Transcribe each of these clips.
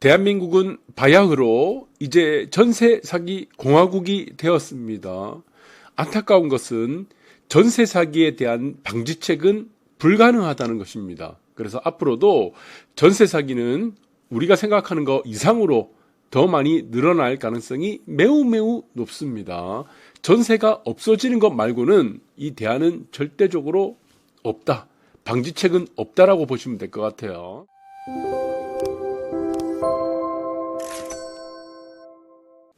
대한민국은 바야흐로 이제 전세 사기 공화국이 되었습니다. 안타까운 것은 전세 사기에 대한 방지책은 불가능하다는 것입니다. 그래서 앞으로도 전세 사기는 우리가 생각하는 것 이상으로 더 많이 늘어날 가능성이 매우 매우 높습니다. 전세가 없어지는 것 말고는 이 대안은 절대적으로 없다. 방지책은 없다라고 보시면 될 것 같아요.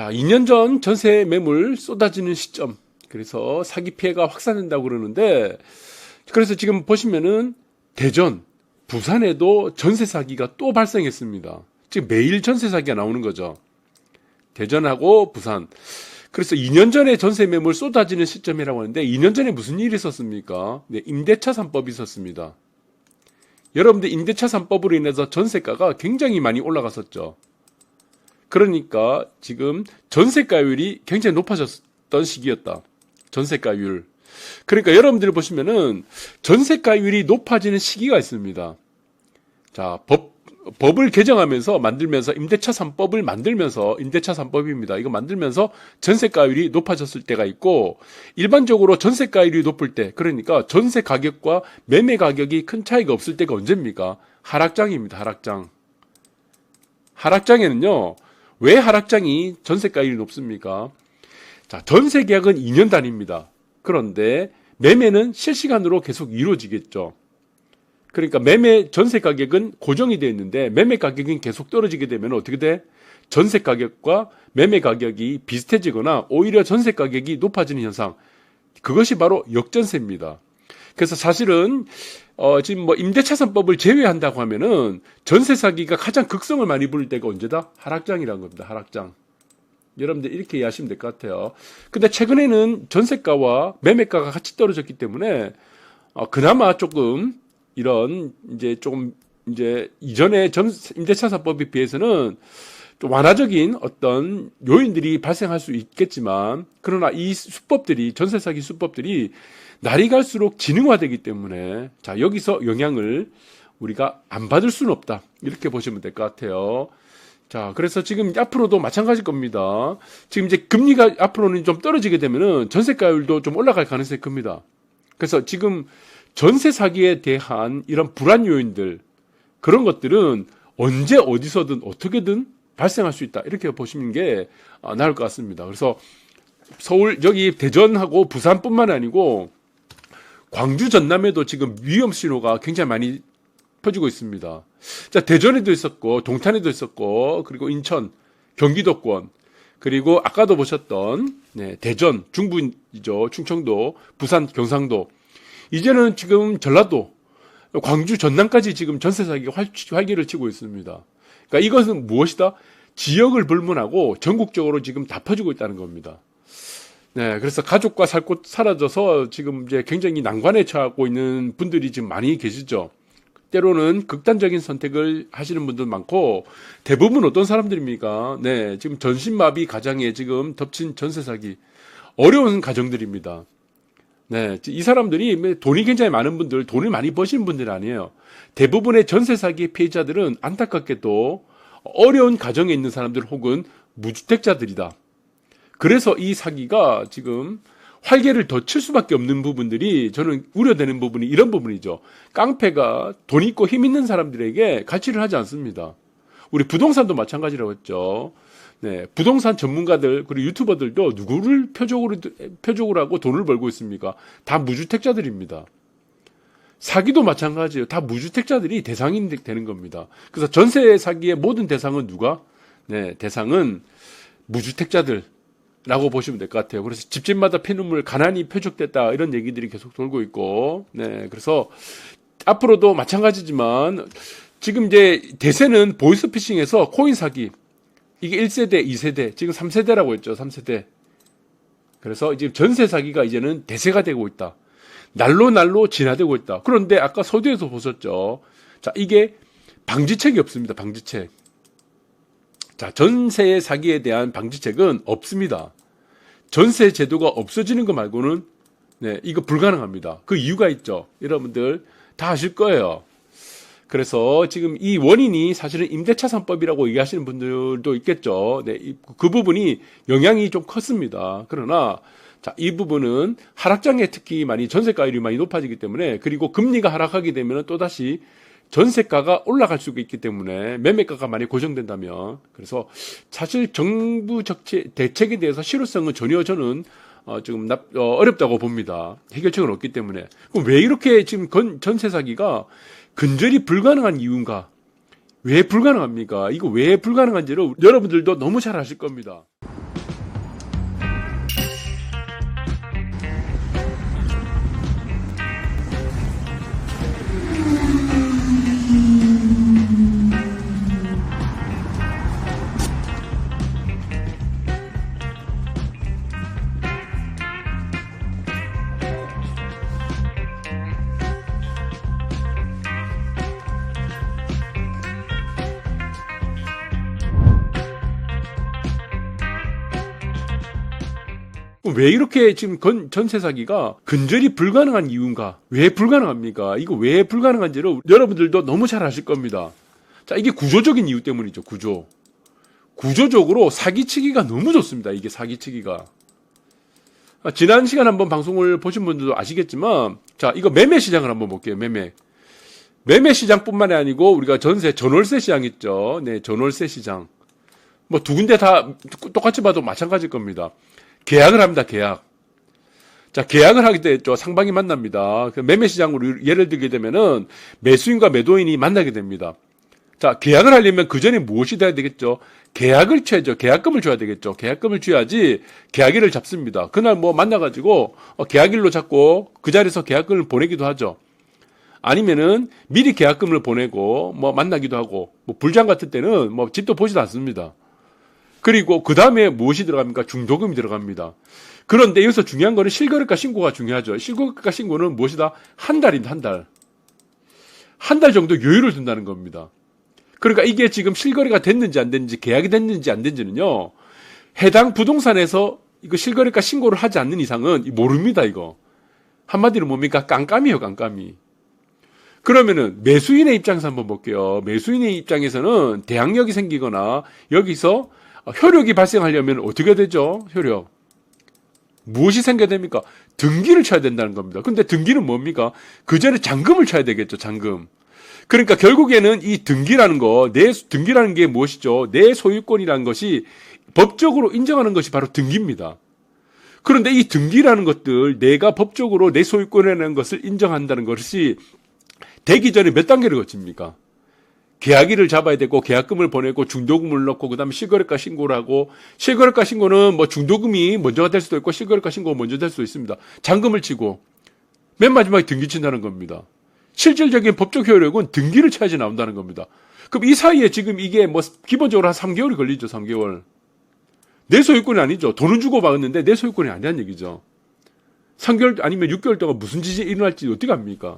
자, 2년 전 전세 매물 쏟아지는 시점. 그래서 사기 피해가 확산된다고 그러는데, 그래서 지금 보시면은 대전, 부산에도 전세 사기가 또 발생했습니다. 지금 매일 전세 사기가 나오는 거죠. 대전하고 부산. 그래서 2년 전에 전세 매물 쏟아지는 시점이라고 하는데 2년 전에 무슨 일이 있었습니까? 네, 임대차 3법이 있었습니다. 여러분들 임대차 3법으로 인해서 전세가가 굉장히 많이 올라갔었죠. 그러니까 지금 전세가율이 굉장히 높아졌던 시기였다. 전세가율. 그러니까 여러분들 보시면은 전세가율이 높아지는 시기가 있습니다. 자, 법, 법을 개정하면서 만들면서 임대차 3법을 만들면서 임대차 3법입니다. 이거 만들면서 전세가율이 높아졌을 때가 있고 일반적으로 전세가율이 높을 때 그러니까 전세 가격과 매매 가격이 큰 차이가 없을 때가 언제입니까? 하락장입니다. 하락장. 하락장에는요. 왜 하락장이 전세가율이 높습니까? 자, 전세 계약은 2년 단위입니다. 그런데 매매는 실시간으로 계속 이루어지겠죠. 그러니까 매매 전세 가격은 고정이 되어 있는데 매매 가격이 계속 떨어지게 되면 어떻게 돼? 전세 가격과 매매 가격이 비슷해지거나 오히려 전세 가격이 높아지는 현상. 그것이 바로 역전세입니다. 그래서 사실은 어 지금 뭐 임대차선법을 제외한다고 하면은 전세 사기가 가장 극성을 많이 부를 때가 언제다? 하락장이라는 겁니다. 하락장. 여러분들 이렇게 이해하시면 될 것 같아요. 근데 최근에는 전세가와 매매가가 같이 떨어졌기 때문에 어 그나마 조금 이런 이제 조금 이제 이전에 전 임대차사법에 비해서는 좀 완화적인 어떤 요인들이 발생할 수 있겠지만 그러나 이 수법들이 전세 사기 수법들이 날이 갈수록 지능화되기 때문에 자 여기서 영향을 우리가 안 받을 수는 없다 이렇게 보시면 될 것 같아요. 자 그래서 지금 앞으로도 마찬가지일 겁니다. 지금 이제 금리가 앞으로는 좀 떨어지게 되면은 전세가율도 좀 올라갈 가능성이 큽니다. 그래서 지금 전세 사기에 대한 이런 불안 요인들 그런 것들은 언제 어디서든 어떻게든 발생할 수 있다 이렇게 보시는 게 아, 나을 것 같습니다. 그래서 서울 여기 대전하고 부산뿐만 아니고 광주 전남에도 지금 위험 신호가 굉장히 많이 퍼지고 있습니다. 자 대전에도 있었고 동탄에도 있었고 그리고 인천 경기도권 그리고 아까도 보셨던 네, 대전 중부이죠 충청도 부산 경상도 이제는 지금 전라도, 광주 전남까지 지금 전세 사기가 활기를 치고 있습니다. 그러니까 이것은 무엇이다? 지역을 불문하고 전국적으로 지금 다 퍼지고 있다는 겁니다. 네, 그래서 가족과 살 곳 사라져서 지금 이제 굉장히 난관에 처하고 있는 분들이 지금 많이 계시죠. 때로는 극단적인 선택을 하시는 분들 많고 대부분 어떤 사람들입니까? 네, 지금 전신마비 가장에 지금 덮친 전세 사기 어려운 가정들입니다. 네, 이 사람들이 뭐 돈이 굉장히 많은 분들, 돈을 많이 버시는 분들 아니에요. 대부분의 전세 사기 피해자들은 안타깝게도 어려운 가정에 있는 사람들 혹은 무주택자들이다. 그래서 이 사기가 지금 활개를 더 칠 수밖에 없는 부분들이 저는 우려되는 부분이 이런 부분이죠. 깡패가 돈 있고 힘 있는 사람들에게 가치를 하지 않습니다. 우리 부동산도 마찬가지라고 했죠. 네, 부동산 전문가들 그리고 유튜버들도 누구를 표적으로 표적으로 하고 돈을 벌고 있습니까? 다 무주택자들입니다. 사기도 마찬가지예요. 다 무주택자들이 대상이 되는 겁니다. 그래서 전세 사기의 모든 대상은 누가? 네, 대상은 무주택자들 라고 보시면 될 것 같아요. 그래서 집집마다 피눈물, 가난이 표적됐다 이런 얘기들이 계속 돌고 있고, 네, 그래서 앞으로도 마찬가지지만 지금 이제 대세는 보이스피싱에서 코인 사기, 이게 1세대, 2세대, 지금 3세대라고 했죠. 3세대. 그래서 이제 전세 사기가 이제는 대세가 되고 있다. 날로 날로 진화되고 있다. 그런데 아까 서두에서 보셨죠. 자, 이게 방지책이 없습니다. 방지책. 자, 전세 사기에 대한 방지책은 없습니다. 전세 제도가 없어지는 것 말고는 네, 이거 불가능합니다. 그 이유가 있죠. 여러분들 다 아실 거예요. 그래서 지금 이 원인이 사실은 임대차산법이라고 얘기하시는 분들도 있겠죠. 네, 이- 그 부분이 영향이 좀 컸습니다. 그러나 자, 이 부분은 하락장에 특히 많이 전세가율이 많이 높아지기 때문에 그리고 금리가 하락하게 되면 또다시 전세가가 올라갈 수가 있기 때문에 매매가가 많이 고정된다면 그래서 사실 정부 정책 대책에 대해서 실효성은 전혀 저는 어, 지금 납, 어, 어렵다고 봅니다. 해결책은 없기 때문에. 그럼 왜 이렇게 지금 건, 전세 사기가 근절이 불가능한 이유인가? 왜 불가능합니까? 이거 왜 불가능한지를 여러분들도 너무 잘 아실 겁니다. 왜 이렇게 지금 건, 전세 사기가 근절이 불가능한 이유인가? 왜 불가능합니까? 이거 왜 불가능한지를 여러분들도 너무 잘 아실 겁니다. 자, 이게 구조적인 이유 때문이죠, 구조. 구조적으로 사기치기가 너무 좋습니다, 이게 사기치기가. 아, 지난 시간 한번 방송을 보신 분들도 아시겠지만, 자, 이거 매매 시장을 한번 볼게요, 매매. 매매 시장뿐만이 아니고, 우리가 전세, 전월세 시장 있죠. 네, 전월세 시장. 뭐 두 군데 다 똑같이 봐도 마찬가지일 겁니다. 계약을 합니다. 계약. 자, 계약을 하게 됐죠. 상방이 만납니다. 그 매매 시장으로 예를 들게 되면은 매수인과 매도인이 만나게 됩니다. 자, 계약을 하려면 그 전에 무엇이 돼야 되겠죠? 계약을 쳐야죠. 계약금을 줘야 되겠죠. 계약금을 줘야지 계약일을 잡습니다. 그날 뭐 만나가지고 어, 계약일로 잡고 그 자리에서 계약금을 보내기도 하죠. 아니면은 미리 계약금을 보내고 뭐 만나기도 하고 뭐 불장 같은 때는 뭐 집도 보지도 않습니다. 그리고 그 다음에 무엇이 들어갑니까? 중도금이 들어갑니다. 그런데 여기서 중요한 거는 실거래가 신고가 중요하죠. 실거래가 신고는 무엇이다? 한 달입니다, 한 달. 한 달 정도 여유를 둔다는 겁니다. 그러니까 이게 지금 실거래가 됐는지 안 됐는지, 계약이 됐는지 안 됐는지는요, 해당 부동산에서 이거 실거래가 신고를 하지 않는 이상은 모릅니다, 이거. 한마디로 뭡니까? 깜깜이에요, 깜깜이. 그러면은 매수인의 입장에서 한번 볼게요. 매수인의 입장에서는 대항력이 생기거나 여기서 효력이 발생하려면 어떻게 되죠? 효력. 무엇이 생겨야 됩니까? 등기를 쳐야 된다는 겁니다. 근데 등기는 뭡니까? 그 전에 잔금을 쳐야 되겠죠, 잔금. 그러니까 결국에는 이 등기라는 거, 내 등기라는 게 무엇이죠? 내 소유권이라는 것이 법적으로 인정하는 것이 바로 등기입니다. 그런데 이 등기라는 것들, 내가 법적으로 내 소유권이라는 것을 인정한다는 것이 되기 전에 몇 단계를 거칩니까? 계약일을 잡아야 되고 계약금을 보내고 중도금을 넣고 그다음에 실거래가 신고를 하고 실거래가 신고는 뭐 중도금이 먼저가 될 수도 있고 실거래가 신고가 먼저 될 수도 있습니다. 잔금을 치고 맨 마지막에 등기 친다는 겁니다. 실질적인 법적 효력은 등기를 쳐야지 나온다는 겁니다. 그럼 이 사이에 지금 이게 뭐 기본적으로 한 3개월이 걸리죠, 3개월. 내 소유권이 아니죠. 돈은 주고 받았는데 내 소유권이 아니란 얘기죠. 3개월 아니면 6개월 동안 무슨 짓이 일어날지 어떻게 합니까?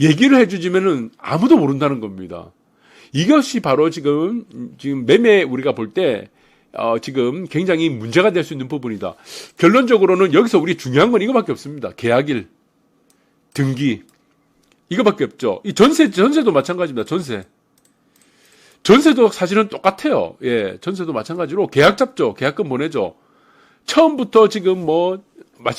얘기를 해주지면은 아무도 모른다는 겁니다. 이것이 바로 지금 지금 매매 우리가 볼때 어, 지금 굉장히 문제가 될 수 있는 부분이다. 결론적으로는 여기서 우리 중요한 건 이거밖에 없습니다. 계약일, 등기 이거밖에 없죠. 이 전세 전세도 마찬가지입니다. 전세. 전세도 사실은 똑같아요. 예, 전세도 마찬가지로 계약 잡죠. 계약금 보내죠. 처음부터 지금 뭐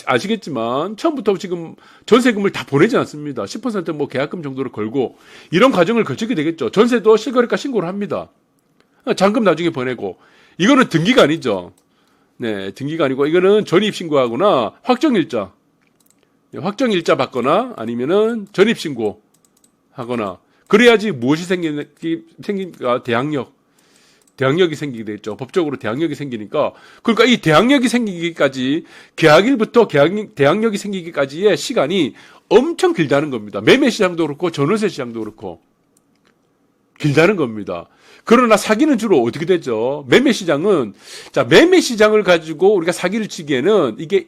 아시겠지만 처음부터 지금 전세금을 다 보내지 않습니다. 10%뭐 계약금 정도를 걸고 이런 과정을 거치게 되겠죠. 전세도 실거래가 신고를 합니다. 잔금 나중에 보내고 이거는 등기가 아니죠. 네, 등기가 아니고 이거는 전입 신고하거나 확정 일자, 네, 확정 일자 받거나 아니면은 전입 신고 하거나 그래야지 무엇이 생긴 생긴가 대항력 대항력이 생기게 되죠. 법적으로 대항력이 생기니까 그러니까 이 대항력이 생기기까지 계약일부터 계약 대항력이 생기기까지의 시간이 엄청 길다는 겁니다. 매매 시장도 그렇고 전월세 시장도 그렇고 길다는 겁니다. 그러나 사기는 주로 어떻게 되죠? 매매 시장은 자 매매 시장을 가지고 우리가 사기를 치기에는 이게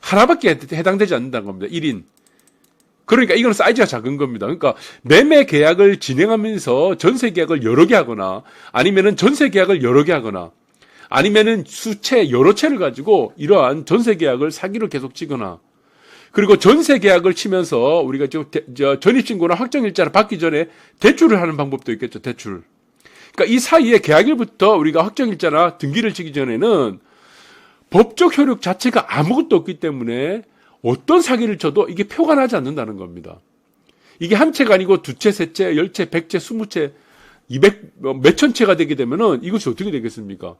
하나밖에 해당되지 않는다는 겁니다. 1인. 그러니까 이건 사이즈가 작은 겁니다. 그러니까 매매 계약을 진행하면서 전세 계약을 여러 개 하거나 아니면은 전세 계약을 여러 개 하거나 아니면은 수채 여러 채를 가지고 이러한 전세 계약을 사기를 계속 치거나 그리고 전세 계약을 치면서 우리가 지금 전입신고나 확정일자를 받기 전에 대출을 하는 방법도 있겠죠. 대출. 그러니까 이 사이에 계약일부터 우리가 확정일자나 등기를 치기 전에는 법적 효력 자체가 아무것도 없기 때문에 어떤 사기를 쳐도 이게 표가 나지 않는다는 겁니다. 이게 한 채가 아니고 두 채, 세 채, 열 채, 백 채, 스무 채, 이백, 뭐 몇천 채가 되게 되면은 이것이 어떻게 되겠습니까?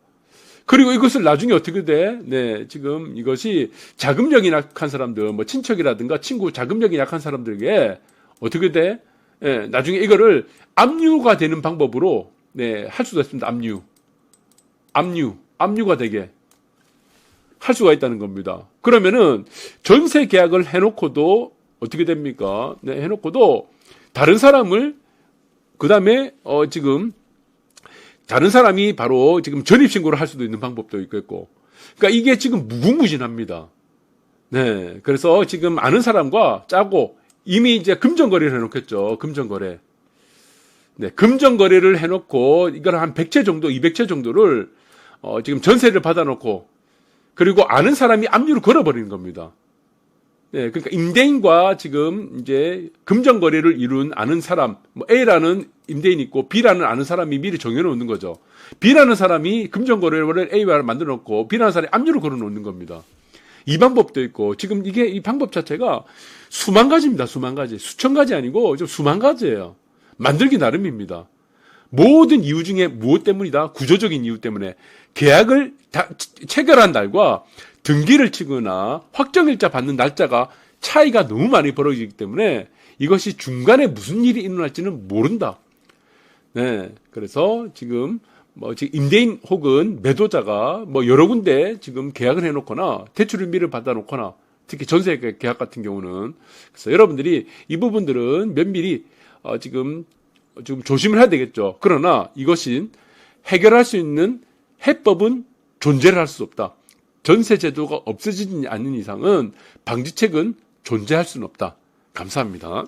그리고 이것을 나중에 어떻게 돼? 네, 지금 이것이 자금력이 약한 사람들, 뭐 친척이라든가 친구 자금력이 약한 사람들에게 어떻게 돼? 예, 나중에 이거를 압류가 되는 방법으로 네, 할 수가 있습니다. 압류. 압류. 압류가 되게 할 수가 있다는 겁니다. 그러면은 전세 계약을 해놓고도 어떻게 됩니까? 네, 해놓고도 다른 사람을 그 다음에 어 지금 다른 사람이 바로 지금 전입 신고를 할 수도 있는 방법도 있겠고, 그러니까 이게 지금 무궁무진합니다. 네, 그래서 지금 아는 사람과 짜고 이미 이제 금전 거래를 해놓겠죠. 금전 거래. 네, 금전 거래를 해놓고 이걸 한 100채 정도, 200채 정도를 어, 지금 전세를 받아놓고 그리고 아는 사람이 압류를 걸어버리는 겁니다. 네, 그러니까 임대인과 지금 이제 금전 거래를 이룬 아는 사람, 뭐 A라는 임대인 있고 B라는 아는 사람이 미리 정해놓는 거죠. B라는 사람이 금전 거래를 A와 만들어 놓고 B라는 사람이 압류를 걸어 놓는 겁니다. 이 방법도 있고 지금 이게 이 방법 자체가 수만 가지입니다. 수만 가지, 수천 가지 아니고 좀 수만 가지예요. 만들기 나름입니다. 모든 이유 중에 무엇 때문이다? 구조적인 이유 때문에 계약을 다 체결한 날과 등기를 치거나 확정일자 받는 날짜가 차이가 너무 많이 벌어지기 때문에 이것이 중간에 무슨 일이 일어날지는 모른다. 네. 그래서 지금 뭐 지금 임대인 혹은 매도자가 뭐 여러 군데 지금 계약을 해놓거나 대출을 미리 받아놓거나 특히 전세 계약 같은 경우는 그래서 여러분들이 이 부분들은 면밀히 어 지금 좀 조심을 해야 되겠죠. 그러나 이것이 해결할 수 있는 해법은 존재를 할 수 없다. 전세 제도가 없어지지 않는 이상은 방지책은 존재할 수는 없다. 감사합니다.